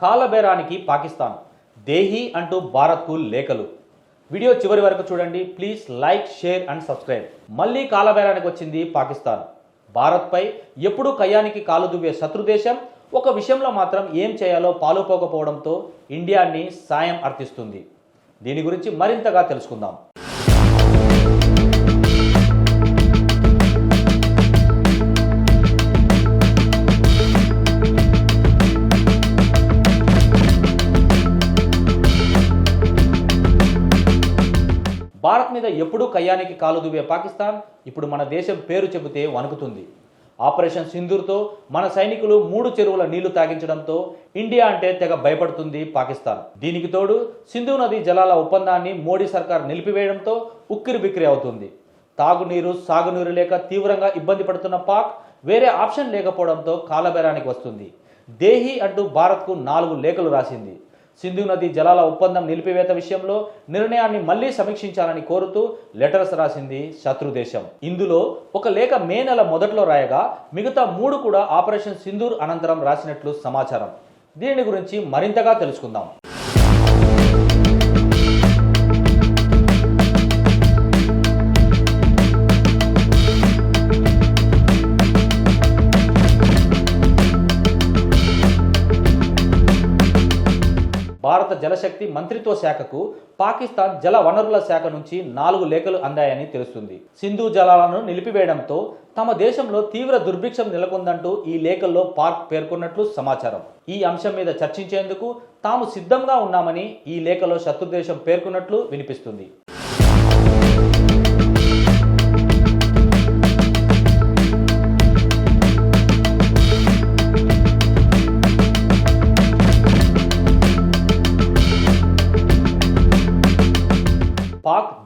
కాలబేరానికి పాకిస్తాన్. దేహీ అంటూ భారత్కు లేఖలు. వీడియో చివరి వరకు చూడండి. Please like share and subscribe. మళ్ళీ కాలబేరానికి వచ్చింది పాకిస్తాన్. భారత్పై ఎప్పుడూ కయ్యానికి కాలు దువ్వే శత్రుదేశం ఒక విషయంలో మాత్రం ఏం చేయాలో పాలుపోకపోవడంతో ఇండియాని సాయం అర్థిస్తుంది. దీని గురించి మరింతగా తెలుసుకుందాం. భారత్ మీద ఎప్పుడూ కయ్యానికి కాలు దువ్వే పాకిస్తాన్ ఇప్పుడు మన దేశం పేరు చెబితే వణుకుతుంది. ఆపరేషన్ సింధూర్తో మన సైనికులు మూడు చెరువుల నీళ్ళు తాగించడంతో ఇండియా అంటే తెగ భయపడుతుంది పాకిస్తాన్. దీనికి తోడు సింధు నది జలాల ఒప్పందాన్ని మోడీ సర్కార్ నిలిపివేయడంతో ఉక్కిరి బిక్కిరి అవుతుంది. తాగునీరు సాగునీరు లేక తీవ్రంగా ఇబ్బంది పడుతున్న పాక్ వేరే ఆప్షన్ లేకపోవడంతో కాలబేరానికి వస్తుంది. దేహీ అంటూ భారత్కు నాలుగు లేఖలు రాసింది. సింధు నది జలాల ఒప్పందం నిలిపివేత విషయంలో నిర్ణయాన్ని మళ్ళీ సమీక్షించాలని కోరుతూ లెటర్స్ రాసింది శత్రు దేశం ఇందులో ఒక లేఖ మే నెల మొదట్లో రాయగా మిగతా మూడు కూడా ఆపరేషన్ సింధూర్ అనంతరం రాసినట్లు సమాచారం. దీని గురించి మరింతగా తెలుసుకుందాం. భారత జలశక్తి మంత్రిత్వ శాఖకు పాకిస్తాన్ జల వనరుల శాఖ నుంచి నాలుగు లేఖలు అందాయని తెలుస్తుంది. సింధు జలాలను నిలిపివేయడంతో తమ దేశంలో తీవ్ర దుర్భిక్షం నెలకొందంటూ ఈ లేఖల్లో పార్క్ పేర్కొన్నట్లు సమాచారం. ఈ అంశం మీద చర్చించేందుకు తాము సిద్ధంగా ఉన్నామని ఈ లేఖలో శత్రుదేశం పేర్కొన్నట్లు వినిపిస్తుంది.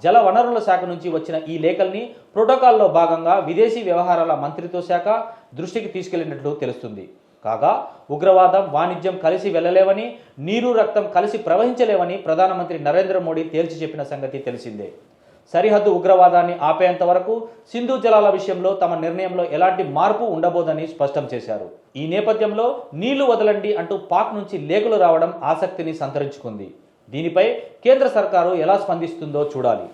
జల వనరుల శాఖ నుంచి వచ్చిన ఈ లేఖల్ని ప్రోటోకాల్లో భాగంగా విదేశీ వ్యవహారాల మంత్రిత్వ శాఖ దృష్టికి తీసుకెళ్ళినట్లు తెలుస్తుంది. కాగా ఉగ్రవాదం వాణిజ్యం కలిసి వెళ్ళలేవని నీరు రక్తం కలిసి ప్రవహించలేవని ప్రధానమంత్రి నరేంద్ర మోడీ తేల్చి చెప్పిన సంగతి తెలిసిందే. సరిహద్దు ఉగ్రవాదాన్ని ఆపేంత వరకు సింధు జలాల విషయంలో తమ నిర్ణయంలో ఎలాంటి మార్పు ఉండబోదని స్పష్టం చేశారు. ఈ నేపథ్యంలో నీళ్ళు వదలండి అంటూ పాక్ నుంచి లేఖలు రావడం ఆసక్తిని సంతరించుకుంది. దీనిపై కేంద్ర సర్కారు ఎలా స్పందిస్తుందో చూడాలి.